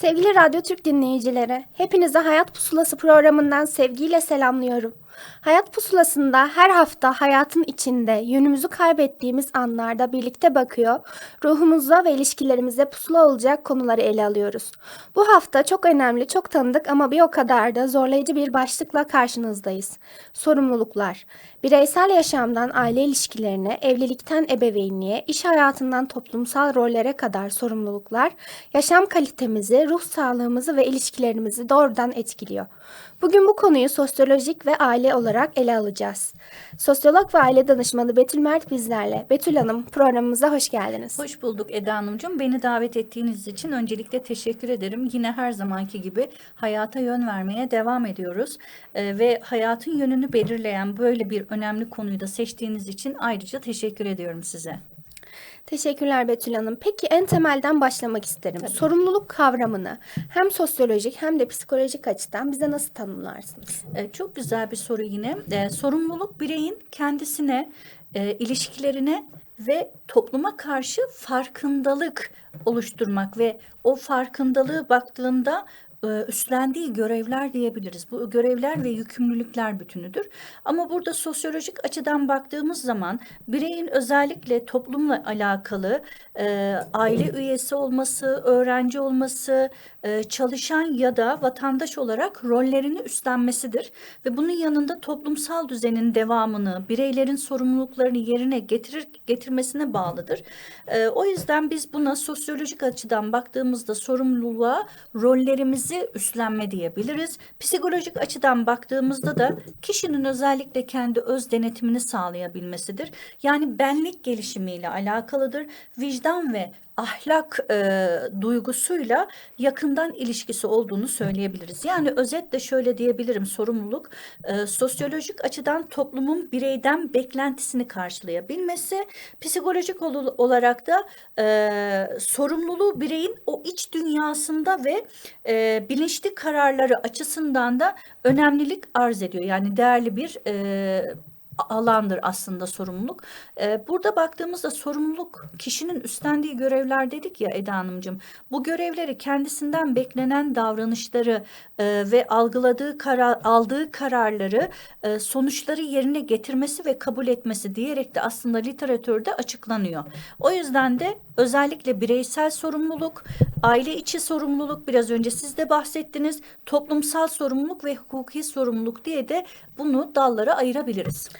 Sevgili Radyo Türk dinleyicileri, hepinize Hayat Pusulası programından sevgiyle selamlıyorum. Hayat Pusulası'nda her hafta hayatın içinde yönümüzü kaybettiğimiz anlarda birlikte bakıyor, ruhumuza ve ilişkilerimize pusula olacak konuları ele alıyoruz. Bu hafta çok önemli, çok tanıdık ama bir o kadar da zorlayıcı bir başlıkla karşınızdayız. Sorumluluklar. Bireysel yaşamdan aile ilişkilerine, evlilikten ebeveynliğe, iş hayatından toplumsal rollere kadar sorumluluklar yaşam kalitemizi, ruh sağlığımızı ve ilişkilerimizi doğrudan etkiliyor. Bugün bu konuyu sosyolojik ve aile olarak ele alacağız. Sosyolog ve aile danışmanı Betül Mert bizlerle. Betül Hanım programımıza hoş geldiniz. Hoş bulduk Eda Hanımcığım. Beni davet ettiğiniz için öncelikle teşekkür ederim. Yine her zamanki gibi hayata yön vermeye devam ediyoruz. Ee, ve hayatın yönünü belirleyen böyle bir önemli konuyu da seçtiğiniz için ayrıca teşekkür ediyorum size. Teşekkürler Betül Hanım. Peki en temelden başlamak isterim. Tabii. Sorumluluk kavramını hem sosyolojik hem de psikolojik açıdan bize nasıl tanımlarsınız? Ee, çok güzel bir soru yine. Ee, sorumluluk bireyin kendisine, e, ilişkilerine ve topluma karşı farkındalık oluşturmak ve o farkındalığı baktığında e, üstlendiği görevler diyebiliriz. Bu görevler ve yükümlülükler bütünüdür. Ama burada sosyolojik açıdan baktığımız zaman bireyin özellikle toplumla alakalı e, aile üyesi olması, öğrenci olması, e, çalışan ya da vatandaş olarak rollerini üstlenmesidir. Ve bunun yanında toplumsal düzenin devamını, bireylerin sorumluluklarını yerine getirir getirmesine bağlıdır. E, o yüzden biz buna sosyolojik açıdan baktığımızda sorumluluğa rollerimizi üstlenme diyebiliriz. Psikolojik açıdan baktığımızda da kişinin özellikle kendi öz denetimini sağlayabilmesidir. Yani benlik gelişimiyle alakalıdır. Vicdan ve ahlak e, duygusuyla yakından ilişkisi olduğunu söyleyebiliriz. Yani özetle şöyle diyebilirim sorumluluk e, sosyolojik açıdan toplumun bireyden beklentisini karşılayabilmesi, psikolojik ol- olarak da e, sorumluluğu bireyin o iç dünyasında ve e, bilinçli kararları açısından da önemlilik arz ediyor. Yani değerli bir e, alandır aslında sorumluluk. Ee, burada baktığımızda sorumluluk kişinin üstlendiği görevler dedik ya Eda Hanımcığım. Bu görevleri kendisinden beklenen davranışları e, ve algıladığı karar, aldığı kararları e, sonuçları yerine getirmesi ve kabul etmesi diyerek de aslında literatürde açıklanıyor. O yüzden de özellikle bireysel sorumluluk, aile içi sorumluluk biraz önce siz de bahsettiniz. Toplumsal sorumluluk ve hukuki sorumluluk diye de bunu dallara ayırabiliriz.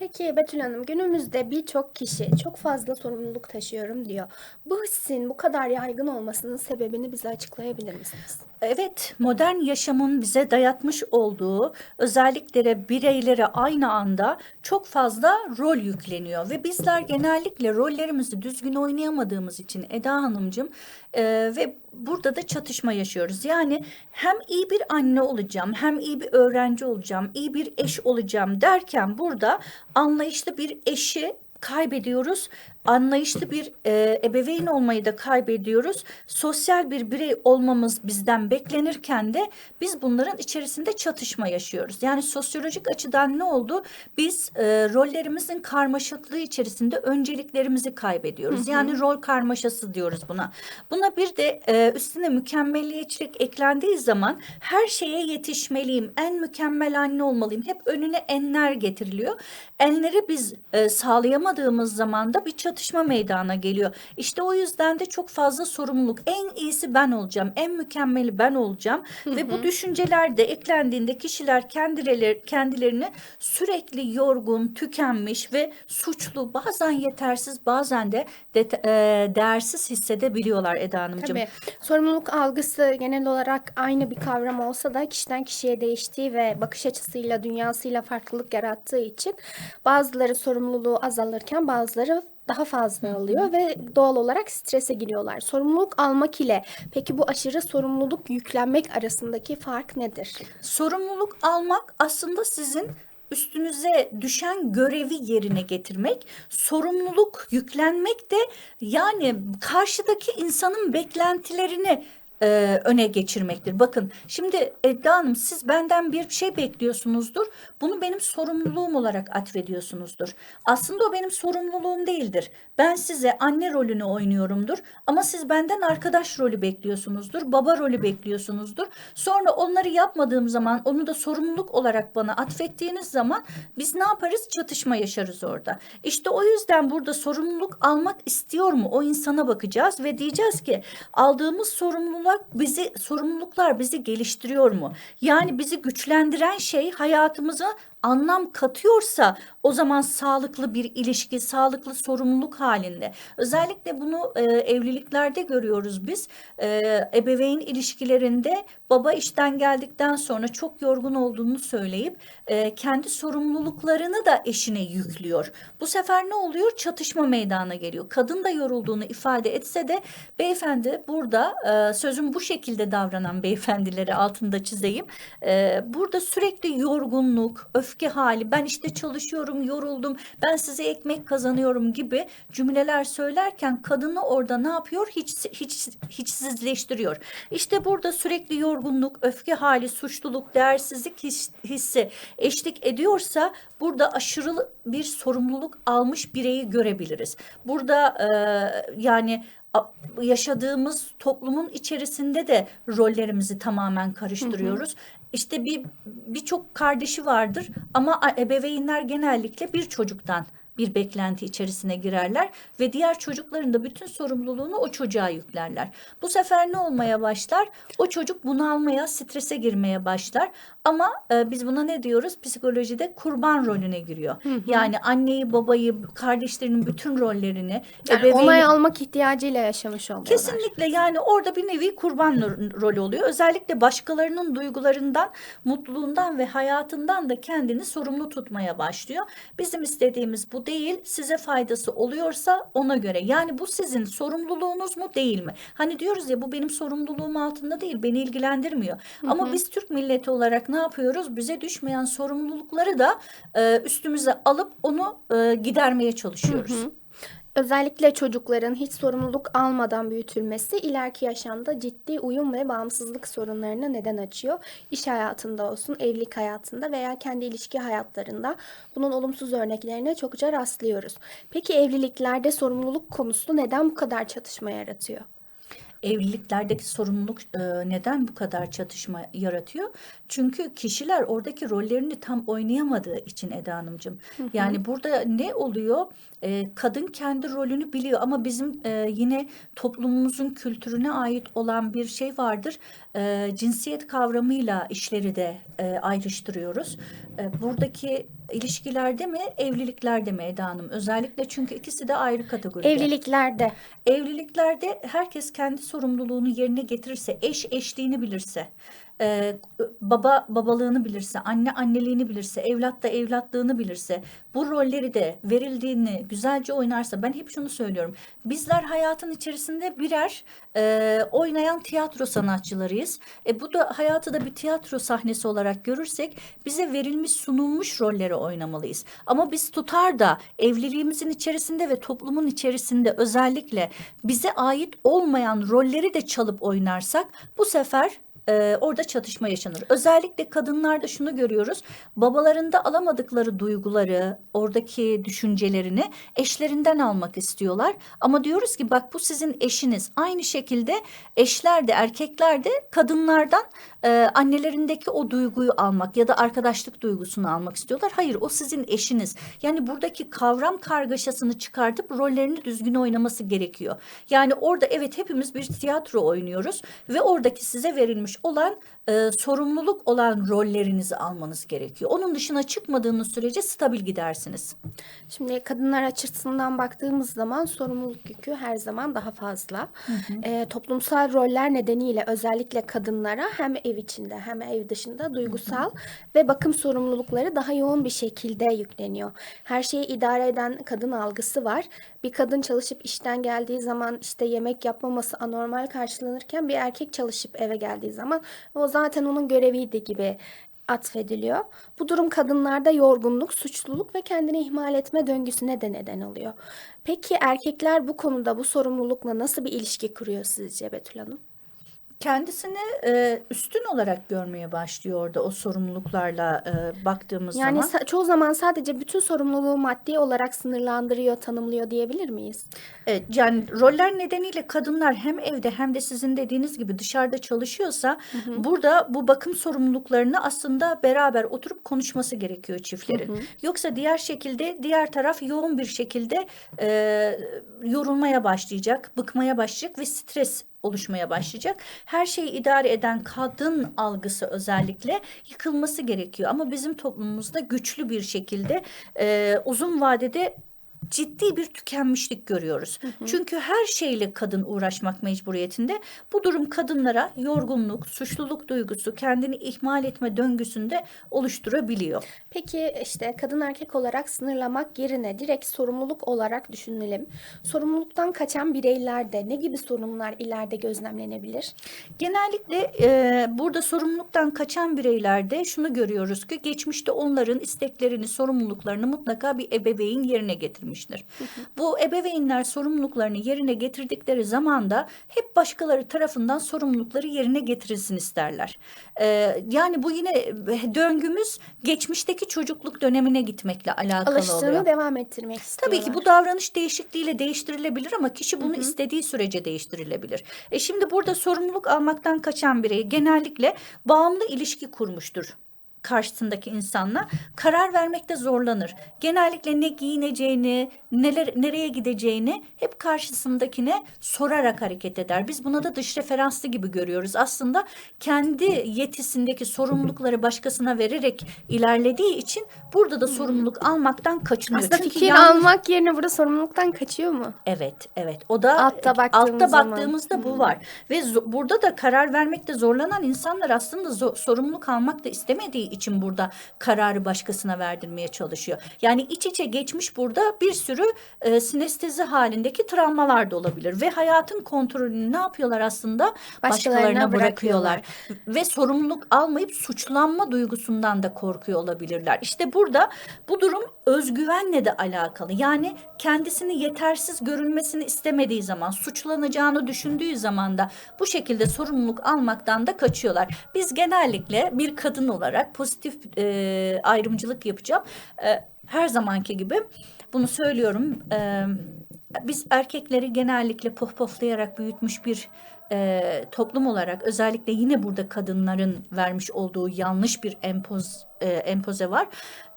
Peki Betül Hanım günümüzde birçok kişi çok fazla sorumluluk taşıyorum diyor. Bu hissin bu kadar yaygın olmasının sebebini bize açıklayabilir misiniz? Evet, modern yaşamın bize dayatmış olduğu özellikle de bireylere aynı anda çok fazla rol yükleniyor ve bizler genellikle rollerimizi düzgün oynayamadığımız için Eda Hanımcığım e, ve burada da çatışma yaşıyoruz. Yani hem iyi bir anne olacağım, hem iyi bir öğrenci olacağım, iyi bir eş olacağım derken burada anlayışlı bir eşi kaybediyoruz. Anlayışlı bir e, ebeveyn olmayı da kaybediyoruz. Sosyal bir birey olmamız bizden beklenirken de biz bunların içerisinde çatışma yaşıyoruz. Yani sosyolojik açıdan ne oldu? Biz e, rollerimizin karmaşıklığı içerisinde önceliklerimizi kaybediyoruz. Yani rol karmaşası diyoruz buna. Buna bir de e, üstüne mükemmelliyetçilik eklendiği zaman her şeye yetişmeliyim, en mükemmel anne olmalıyım. Hep önüne enler getiriliyor. Enleri biz e, sağlayamadığımız zaman da bir çatışma meydana geliyor. İşte o yüzden de çok fazla sorumluluk. En iyisi ben olacağım, en mükemmeli ben olacağım ve bu düşünceler de eklendiğinde kişiler kendileri kendilerini sürekli yorgun, tükenmiş ve suçlu, bazen yetersiz, bazen de, de e, değersiz hissedebiliyorlar Eda Hanımcığım. Tabii sorumluluk algısı genel olarak aynı bir kavram olsa da kişiden kişiye değiştiği ve bakış açısıyla, dünyasıyla farklılık yarattığı için bazıları sorumluluğu azalırken bazıları daha fazla alıyor ve doğal olarak strese giriyorlar. Sorumluluk almak ile peki bu aşırı sorumluluk yüklenmek arasındaki fark nedir? Sorumluluk almak aslında sizin üstünüze düşen görevi yerine getirmek, sorumluluk yüklenmek de yani karşıdaki insanın beklentilerini e, öne geçirmektir. Bakın şimdi Edda Hanım siz benden bir şey bekliyorsunuzdur. Bunu benim sorumluluğum olarak atfediyorsunuzdur. Aslında o benim sorumluluğum değildir. Ben size anne rolünü oynuyorumdur ama siz benden arkadaş rolü bekliyorsunuzdur, baba rolü bekliyorsunuzdur. Sonra onları yapmadığım zaman onu da sorumluluk olarak bana atfettiğiniz zaman biz ne yaparız? Çatışma yaşarız orada. İşte o yüzden burada sorumluluk almak istiyor mu? O insana bakacağız ve diyeceğiz ki aldığımız sorumluluk bizi sorumluluklar bizi geliştiriyor mu? Yani bizi güçlendiren şey hayatımıza anlam katıyorsa o zaman sağlıklı bir ilişki, sağlıklı sorumluluk halinde. Özellikle bunu e, evliliklerde görüyoruz biz. E, ebeveyn ilişkilerinde baba işten geldikten sonra çok yorgun olduğunu söyleyip e, kendi sorumluluklarını da eşine yüklüyor. Bu sefer ne oluyor? Çatışma meydana geliyor. Kadın da yorulduğunu ifade etse de beyefendi burada e, sözüm bu şekilde davranan beyefendileri altında çizeyim. E, burada sürekli yorgunluk, öfke hali, ben işte çalışıyorum, yoruldum, ben size ekmek kazanıyorum gibi cümleler söylerken kadını orada ne yapıyor? Hiç, hiç hiçsizleştiriyor. İşte burada sürekli yorgunluk, öfke hali, suçluluk, değersizlik his- hissi eşlik ediyorsa burada aşırı bir sorumluluk almış bireyi görebiliriz. Burada e, yani yaşadığımız toplumun içerisinde de rollerimizi tamamen karıştırıyoruz. İşte bir birçok kardeşi vardır ama ebeveynler genellikle bir çocuktan bir beklenti içerisine girerler ve diğer çocukların da bütün sorumluluğunu o çocuğa yüklerler. Bu sefer ne olmaya başlar? O çocuk bunalmaya, strese girmeye başlar. Ama e, biz buna ne diyoruz? Psikolojide kurban rolüne giriyor. Yani anneyi, babayı, kardeşlerinin bütün rollerini Yani ebeveyni- onay almak ihtiyacıyla yaşamış oluyorlar. Kesinlikle yani orada bir nevi kurban ro- rolü oluyor. Özellikle başkalarının duygularından, mutluluğundan ve hayatından da kendini sorumlu tutmaya başlıyor. Bizim istediğimiz bu değil. Size faydası oluyorsa ona göre. Yani bu sizin sorumluluğunuz mu değil mi? Hani diyoruz ya bu benim sorumluluğum altında değil, beni ilgilendirmiyor. Ama biz Türk milleti olarak ne yapıyoruz? Bize düşmeyen sorumlulukları da e, üstümüze alıp onu e, gidermeye çalışıyoruz. Özellikle çocukların hiç sorumluluk almadan büyütülmesi ileriki yaşamda ciddi uyum ve bağımsızlık sorunlarına neden açıyor. İş hayatında olsun, evlilik hayatında veya kendi ilişki hayatlarında bunun olumsuz örneklerine çokça rastlıyoruz. Peki evliliklerde sorumluluk konusu neden bu kadar çatışma yaratıyor? Evliliklerdeki sorumluluk e, neden bu kadar çatışma yaratıyor? Çünkü kişiler oradaki rollerini tam oynayamadığı için Eda Hanımcığım. Yani burada ne oluyor? E, kadın kendi rolünü biliyor ama bizim e, yine toplumumuzun kültürüne ait olan bir şey vardır. E, cinsiyet kavramıyla işleri de e, ayrıştırıyoruz. E, buradaki ilişkilerde mi, evliliklerde mi Eda Hanım? Özellikle çünkü ikisi de ayrı kategoride. Evliliklerde Evliliklerde herkes kendi sorumluluğunu yerine getirirse, eş eşliğini bilirse, e, baba babalığını bilirse, anne anneliğini bilirse, evlat da evlatlığını bilirse, bu rolleri de verildiğini güzelce oynarsa, ben hep şunu söylüyorum. Bizler hayatın içerisinde birer e, oynayan tiyatro sanatçılarıyız. E, bu da hayatı da bir tiyatro sahnesi olarak görürsek, bize verilmiş sunulmuş rolleri oynamalıyız. Ama biz tutar da evliliğimizin içerisinde ve toplumun içerisinde özellikle bize ait olmayan rolleri de çalıp oynarsak bu sefer e, orada çatışma yaşanır. Özellikle kadınlarda şunu görüyoruz. Babalarında alamadıkları duyguları, oradaki düşüncelerini eşlerinden almak istiyorlar. Ama diyoruz ki bak bu sizin eşiniz. Aynı şekilde eşler de erkekler de kadınlardan e, annelerindeki o duyguyu almak ya da arkadaşlık duygusunu almak istiyorlar. Hayır o sizin eşiniz. Yani buradaki kavram kargaşasını çıkartıp rollerini düzgün oynaması gerekiyor. Yani orada evet hepimiz bir tiyatro oynuyoruz ve oradaki size verilmiş olan e, sorumluluk olan rollerinizi almanız gerekiyor. Onun dışına çıkmadığınız sürece stabil gidersiniz. Şimdi kadınlar açısından baktığımız zaman sorumluluk yükü her zaman daha fazla. Ee, toplumsal roller nedeniyle özellikle kadınlara hem ev içinde hem ev dışında duygusal ve bakım sorumlulukları daha yoğun bir şekilde yükleniyor. Her şeyi idare eden kadın algısı var. Bir kadın çalışıp işten geldiği zaman işte yemek yapmaması anormal karşılanırken bir erkek çalışıp eve geldiği zaman o zaten onun göreviydi gibi atfediliyor. Bu durum kadınlarda yorgunluk, suçluluk ve kendini ihmal etme döngüsüne de neden oluyor. Peki erkekler bu konuda bu sorumlulukla nasıl bir ilişki kuruyor sizce Betül Hanım? Kendisini e, üstün olarak görmeye başlıyor orada o sorumluluklarla e, baktığımız Yani zaman. sa- çoğu zaman sadece bütün sorumluluğu maddi olarak sınırlandırıyor, tanımlıyor diyebilir miyiz? Evet, yani roller nedeniyle kadınlar hem evde hem de sizin dediğiniz gibi dışarıda çalışıyorsa burada bu bakım sorumluluklarını aslında beraber oturup konuşması gerekiyor çiftlerin. Yoksa diğer şekilde diğer taraf yoğun bir şekilde e, yorulmaya başlayacak, bıkmaya başlayacak ve stres oluşmaya başlayacak. Her şeyi idare eden kadın algısı özellikle yıkılması gerekiyor. Ama bizim toplumumuzda güçlü bir şekilde e, uzun vadede ciddi bir tükenmişlik görüyoruz. Çünkü her şeyle kadın uğraşmak mecburiyetinde. Bu durum kadınlara yorgunluk, suçluluk duygusu, kendini ihmal etme döngüsünde oluşturabiliyor. Peki işte kadın erkek olarak sınırlamak yerine direkt sorumluluk olarak düşünelim. Sorumluluktan kaçan bireylerde ne gibi sorunlar ileride gözlemlenebilir? Genellikle e, burada sorumluluktan kaçan bireylerde şunu görüyoruz ki geçmişte onların isteklerini, sorumluluklarını mutlaka bir ebeveyn yerine getirmiştir. Bu ebeveynler sorumluluklarını yerine getirdikleri zaman da hep başkaları tarafından sorumlulukları yerine getirilsin isterler. E, yani bu yine döngümüz geçmişteki çocukluk dönemine gitmekle alakalı Alıştığını oluyor. devam ettirmek istiyorlar. Tabii ki bu davranış değişikliğiyle değiştirilebilir ama kişi bunu istediği sürece değiştirilebilir. E şimdi burada sorumluluk almaktan kaçan birey genellikle bağımlı ilişki kurmuştur karşısındaki insanla karar vermekte zorlanır. Genellikle ne giyineceğini, neler nereye gideceğini hep karşısındakine sorarak hareket eder. Biz buna da dış referanslı gibi görüyoruz. Aslında kendi yetisindeki sorumlulukları başkasına vererek ilerlediği için burada da sorumluluk almaktan kaçınıyor. Aslında Çünkü fikir yalnız- almak yerine burada sorumluluktan kaçıyor mu? Evet, evet. O da Altta baktığımız altta zaman. baktığımızda bu var. Ve burada da karar vermekte zorlanan insanlar aslında sorumluluk almak da istemediği için burada kararı başkasına verdirmeye çalışıyor. Yani iç içe geçmiş burada bir sürü e, sinestezi halindeki travmalar da olabilir ve hayatın kontrolünü ne yapıyorlar aslında? Başkalarına Başkalarına bırakıyorlar. bırakıyorlar ve sorumluluk almayıp suçlanma duygusundan da korkuyor olabilirler. İşte burada bu durum özgüvenle de alakalı. Yani kendisini yetersiz görünmesini istemediği zaman, suçlanacağını düşündüğü zaman da bu şekilde sorumluluk almaktan da kaçıyorlar. Biz genellikle bir kadın olarak pozitif e, ayrımcılık yapacağım. E, her zamanki gibi bunu söylüyorum. E, biz erkekleri genellikle pohpohlayarak büyütmüş bir e, toplum olarak özellikle yine burada kadınların vermiş olduğu yanlış bir empoz, e, empoze var.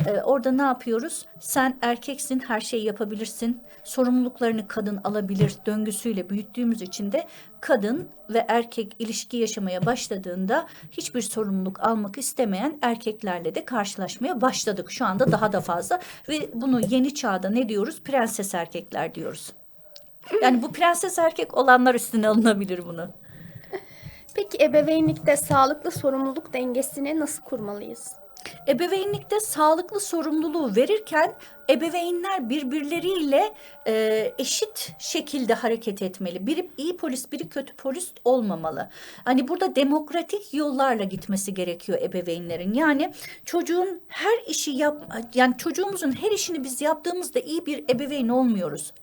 E, orada ne yapıyoruz? Sen erkeksin, her şeyi yapabilirsin. Sorumluluklarını kadın alabilir döngüsüyle büyüttüğümüz için de kadın ve erkek ilişki yaşamaya başladığında hiçbir sorumluluk almak istemeyen erkeklerle de karşılaşmaya başladık. Şu anda daha da fazla ve bunu yeni çağda ne diyoruz? Prenses erkekler diyoruz. Yani bu prenses erkek olanlar üstüne alınabilir bunu. Peki ebeveynlikte sağlıklı sorumluluk dengesini nasıl kurmalıyız? Ebeveynlikte sağlıklı sorumluluğu verirken ebeveynler birbirleriyle e, eşit şekilde hareket etmeli. Biri iyi polis, biri kötü polis olmamalı. Hani burada demokratik yollarla gitmesi gerekiyor ebeveynlerin. Yani çocuğun her işi yap, yani çocuğumuzun her işini biz yaptığımızda iyi bir ebeveyn olmuyoruz.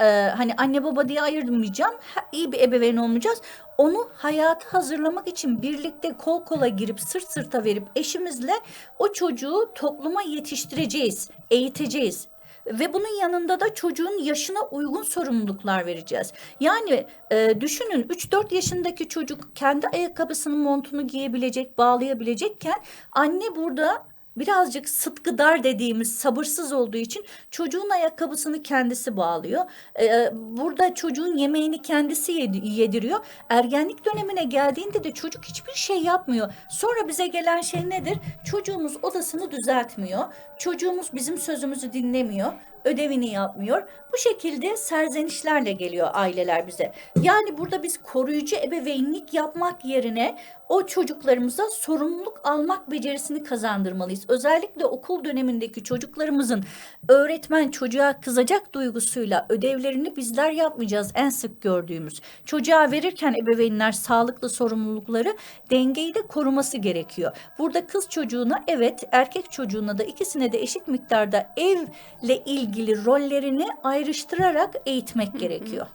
Ee, hani anne baba diye ayırmayacağım. Ha- iyi bir ebeveyn olmayacağız. Onu hayata hazırlamak için birlikte kol kola girip sırt sırta verip eşimizle o çocuğu topluma yetiştireceğiz, eğiteceğiz. Ve bunun yanında da çocuğun yaşına uygun sorumluluklar vereceğiz. Yani e, düşünün 3-4 yaşındaki çocuk kendi ayakkabısının montunu giyebilecek, bağlayabilecekken anne burada birazcık sıtkıdar dediğimiz sabırsız olduğu için çocuğun ayakkabısını kendisi bağlıyor. Ee, burada çocuğun yemeğini kendisi yedi- yediriyor. Ergenlik dönemine geldiğinde de çocuk hiçbir şey yapmıyor. Sonra bize gelen şey nedir? Çocuğumuz odasını düzeltmiyor. Çocuğumuz bizim sözümüzü dinlemiyor. Ödevini yapmıyor. Bu şekilde serzenişlerle geliyor aileler bize. Yani burada biz koruyucu ebeveynlik yapmak yerine o çocuklarımıza sorumluluk almak becerisini kazandırmalıyız. Özellikle okul dönemindeki çocuklarımızın öğretmen çocuğa kızacak duygusuyla ödevlerini bizler yapmayacağız en sık gördüğümüz. Çocuğa verirken ebeveynler sağlıklı sorumlulukları dengeyi de koruması gerekiyor. Burada kız çocuğuna evet erkek çocuğuna da ikisine de eşit miktarda evle ilgili rollerini ayrıştırarak eğitmek gerekiyor.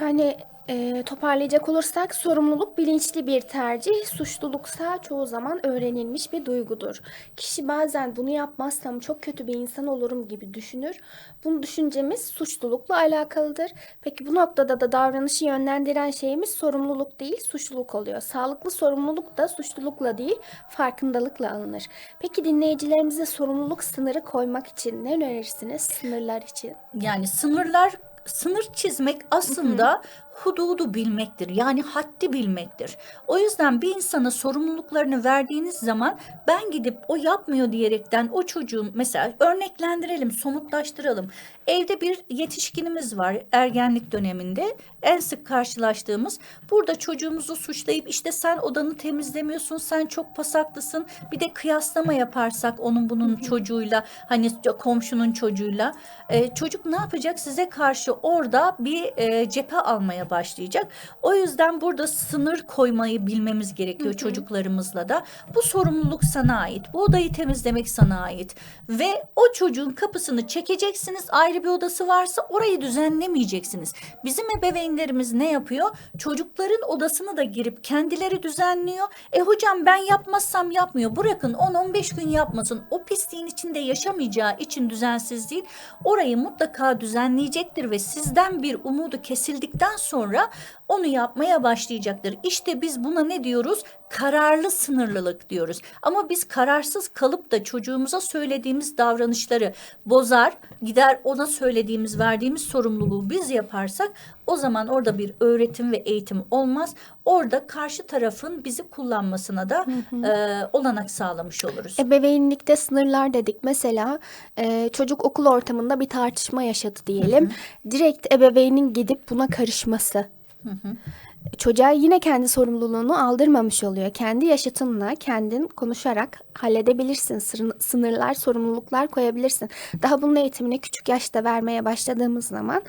Yani Ee, toparlayacak olursak sorumluluk bilinçli bir tercih, suçluluksa çoğu zaman öğrenilmiş bir duygudur. Kişi bazen bunu yapmazsam çok kötü bir insan olurum gibi düşünür. Bunu düşüncemiz suçlulukla alakalıdır. Peki bu noktada da davranışı yönlendiren şeyimiz sorumluluk değil, suçluluk oluyor. Sağlıklı sorumluluk da suçlulukla değil, farkındalıkla alınır. Peki dinleyicilerimize sorumluluk sınırı koymak için ne önerirsiniz sınırlar için? Yani sınırlar sınır çizmek aslında hududu bilmektir. Yani haddi bilmektir. O yüzden bir insana sorumluluklarını verdiğiniz zaman ben gidip o yapmıyor diyerekten o çocuğun mesela örneklendirelim, somutlaştıralım. Evde bir yetişkinimiz var ergenlik döneminde en sık karşılaştığımız. Burada çocuğumuzu suçlayıp işte sen odanı temizlemiyorsun, sen çok pasaklısın. Bir de kıyaslama yaparsak onun bunun çocuğuyla hani komşunun çocuğuyla e, çocuk ne yapacak? Size karşı orada bir e, cephe almaya başlayacak. O yüzden burada sınır koymayı bilmemiz gerekiyor çocuklarımızla da. Bu sorumluluk sana ait. Bu odayı temizlemek sana ait. Ve o çocuğun kapısını çekeceksiniz. Ayrı bir odası varsa orayı düzenlemeyeceksiniz. Bizim ebeveynlerimiz ne yapıyor? Çocukların odasını da girip kendileri düzenliyor. E hocam ben yapmazsam yapmıyor. Bırakın 10-15 gün yapmasın. O pisliğin içinde yaşamayacağı için düzensiz değil. Orayı mutlaka düzenleyecektir ve sizden bir umudu kesildikten sonra onu yapmaya başlayacaktır. İşte biz buna ne diyoruz? Kararlı sınırlılık diyoruz. Ama biz kararsız kalıp da çocuğumuza söylediğimiz davranışları bozar, gider ona söylediğimiz, verdiğimiz sorumluluğu biz yaparsak o zaman orada bir öğretim ve eğitim olmaz. Orada karşı tarafın bizi kullanmasına da e, olanak sağlamış oluruz. Ebeveynlikte sınırlar dedik. Mesela e, çocuk okul ortamında bir tartışma yaşadı diyelim. Direkt ebeveynin gidip buna karışması. Çocuğa yine kendi sorumluluğunu aldırmamış oluyor. Kendi yaşıtınla kendin konuşarak halledebilirsin. Sınırlar, sorumluluklar koyabilirsin. Daha bunun eğitimini küçük yaşta vermeye başladığımız zaman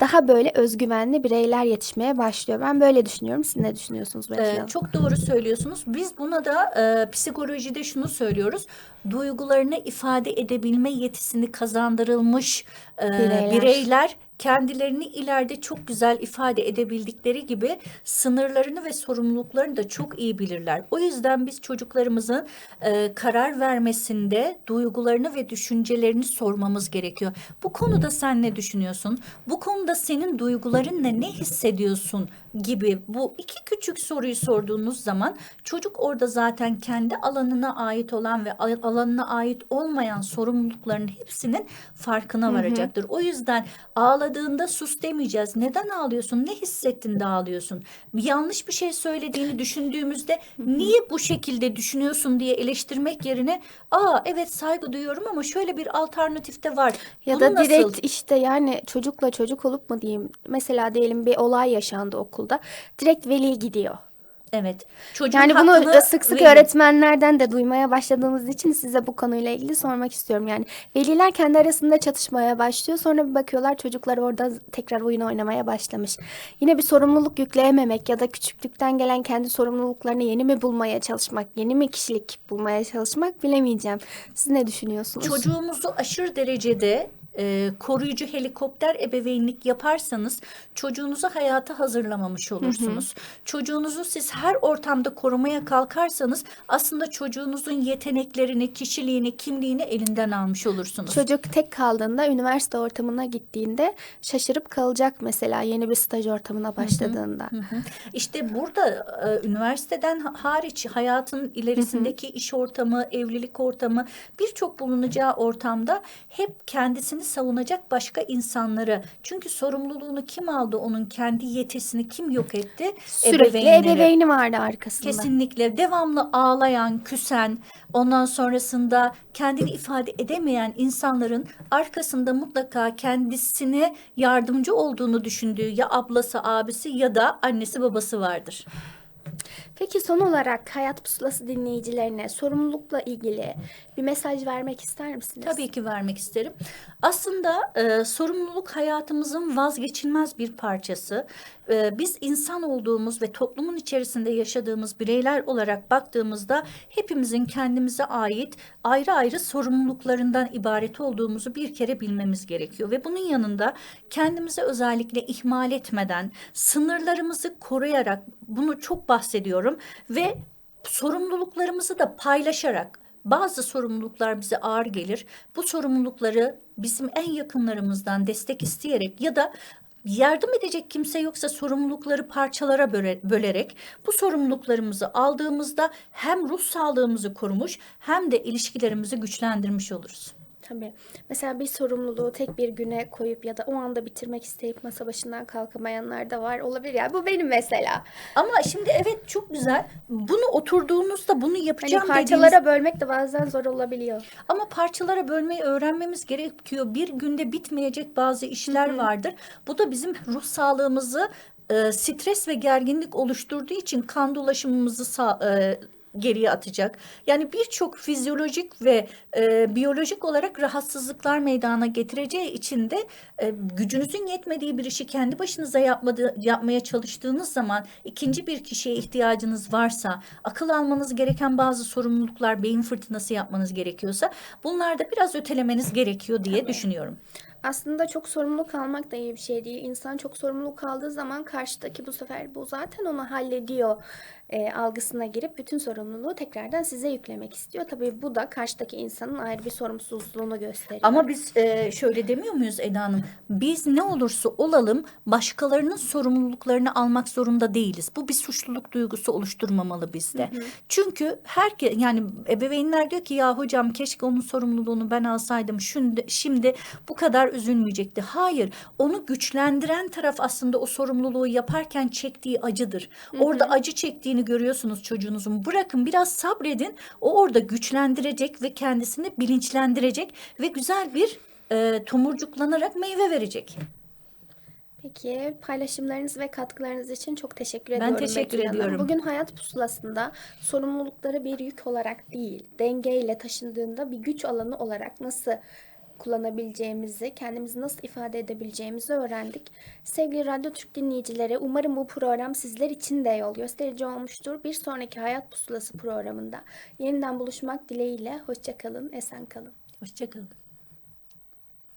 daha böyle özgüvenli bireyler yetişmeye başlıyor. Ben böyle düşünüyorum. Siz ne düşünüyorsunuz Ee, çok doğru söylüyorsunuz. Biz buna da e, psikolojide şunu söylüyoruz. Duygularını ifade edebilme yetisini kazandırılmış e, Bireyler. bireyler. kendilerini ileride çok güzel ifade edebildikleri gibi sınırlarını ve sorumluluklarını da çok iyi bilirler. O yüzden biz çocuklarımızın e, karar vermesinde duygularını ve düşüncelerini sormamız gerekiyor. Bu konuda sen ne düşünüyorsun? Bu konuda senin duygularınla ne hissediyorsun gibi bu iki küçük soruyu sorduğunuz zaman çocuk orada zaten kendi alanına ait olan ve al- alanına ait olmayan sorumlulukların hepsinin farkına varacaktır. O yüzden ağladığında sus demeyeceğiz. Neden ağlıyorsun? Ne hissettin de ağlıyorsun? Yanlış bir şey söylediğini düşündüğümüzde niye bu şekilde düşünüyorsun diye eleştirmek yerine aa evet saygı duyuyorum ama şöyle bir alternatif de var. Ya Bunu da nasıl- direkt işte yani çocukla çocuk olup mu diyeyim. Mesela diyelim bir olay yaşandı okulda. Direkt veli gidiyor. Evet. Çocuğun Yani bunu sık sık verin. öğretmenlerden de duymaya başladığımız için size bu konuyla ilgili sormak istiyorum. Yani veliler kendi arasında çatışmaya başlıyor. Sonra bir bakıyorlar çocuklar orada tekrar oyun oynamaya başlamış. Yine bir sorumluluk yükleyememek ya da küçüklükten gelen kendi sorumluluklarını yeni mi bulmaya çalışmak, yeni mi kişilik bulmaya çalışmak bilemeyeceğim. Siz ne düşünüyorsunuz? Çocuğumuzu aşırı derecede e, koruyucu helikopter ebeveynlik yaparsanız çocuğunuzu hayata hazırlamamış olursunuz. Çocuğunuzu siz her ortamda korumaya kalkarsanız aslında çocuğunuzun yeteneklerini, kişiliğini, kimliğini elinden almış olursunuz. Çocuk tek kaldığında üniversite ortamına gittiğinde şaşırıp kalacak mesela yeni bir staj ortamına başladığında. Hı hı. İşte burada e, üniversiteden ha- hariç hayatın ilerisindeki iş ortamı, evlilik ortamı birçok bulunacağı ortamda hep kendisini savunacak başka insanları. Çünkü sorumluluğunu kim aldı onun kendi yetisini kim yok etti? Sürekli Ebeveynleri. ebeveyni vardı arkasında. Kesinlikle devamlı ağlayan, küsen, ondan sonrasında kendini ifade edemeyen insanların arkasında mutlaka kendisine yardımcı olduğunu düşündüğü ya ablası, abisi ya da annesi, babası vardır. Peki son olarak Hayat Pusulası dinleyicilerine sorumlulukla ilgili bir mesaj vermek ister misiniz? Tabii ki vermek isterim. Aslında e, sorumluluk hayatımızın vazgeçilmez bir parçası. E, biz insan olduğumuz ve toplumun içerisinde yaşadığımız bireyler olarak baktığımızda hepimizin kendimize ait ayrı ayrı sorumluluklarından ibaret olduğumuzu bir kere bilmemiz gerekiyor. Ve bunun yanında kendimizi özellikle ihmal etmeden, sınırlarımızı koruyarak bunu çok bahsediyorum ve sorumluluklarımızı da paylaşarak bazı sorumluluklar bize ağır gelir. Bu sorumlulukları bizim en yakınlarımızdan destek isteyerek ya da yardım edecek kimse yoksa sorumlulukları parçalara böle- bölerek bu sorumluluklarımızı aldığımızda hem ruh sağlığımızı korumuş hem de ilişkilerimizi güçlendirmiş oluruz. Tabii. Mesela bir sorumluluğu tek bir güne koyup ya da o anda bitirmek isteyip masa başından kalkamayanlar da var olabilir. Yani bu benim mesela. Ama şimdi evet çok güzel. Bunu oturduğunuzda bunu Hani yapacağım parçalara dediğiniz- bölmek de bazen zor olabiliyor. Ama parçalara bölmeyi öğrenmemiz gerekiyor. Bir günde bitmeyecek bazı işler vardır. Bu da bizim ruh sağlığımızı e, stres ve gerginlik oluşturduğu için kan dolaşımımızı sağ, e, geriye atacak. Yani birçok fizyolojik ve e, biyolojik olarak rahatsızlıklar meydana getireceği için de e, gücünüzün yetmediği bir işi kendi başınıza yapmadı, yapmaya çalıştığınız zaman ikinci bir kişiye ihtiyacınız varsa, akıl almanız gereken bazı sorumluluklar, beyin fırtınası yapmanız gerekiyorsa bunlarda biraz ötelemeniz gerekiyor diye düşünüyorum. Aslında çok sorumluluk almak da iyi bir şey değil. İnsan çok sorumluluk aldığı zaman karşıdaki bu sefer bu zaten onu hallediyor e, algısına girip bütün sorumluluğu tekrardan size yüklemek istiyor. Tabii bu da karşıdaki insanın ayrı bir sorumsuzluğunu gösteriyor. Ama biz e, şöyle demiyor muyuz Eda Hanım? Biz ne olursa olalım başkalarının sorumluluklarını almak zorunda değiliz. Bu bir suçluluk duygusu oluşturmamalı bizde. Çünkü herke yani ebeveynler diyor ki ya hocam keşke onun sorumluluğunu ben alsaydım. Şimdi, şimdi bu kadar üzülmeyecekti. Hayır, onu güçlendiren taraf aslında o sorumluluğu yaparken çektiği acıdır. Orada acı çektiğini görüyorsunuz çocuğunuzun. Bırakın biraz sabredin. O orada güçlendirecek ve kendisini bilinçlendirecek ve güzel bir e, tomurcuklanarak meyve verecek. Peki paylaşımlarınız ve katkılarınız için çok teşekkür Ben ediyorum. teşekkür Betül Hanım. ediyorum. Bugün hayat pusulasında sorumlulukları bir yük olarak değil, dengeyle taşındığında bir güç alanı olarak nasıl kullanabileceğimizi, kendimizi nasıl ifade edebileceğimizi öğrendik. Sevgili Radyo Türk dinleyicileri, umarım bu program sizler için de yol gösterici olmuştur. Bir sonraki Hayat Pusulası programında yeniden buluşmak dileğiyle. Hoşçakalın, esen kalın. Hoşçakalın.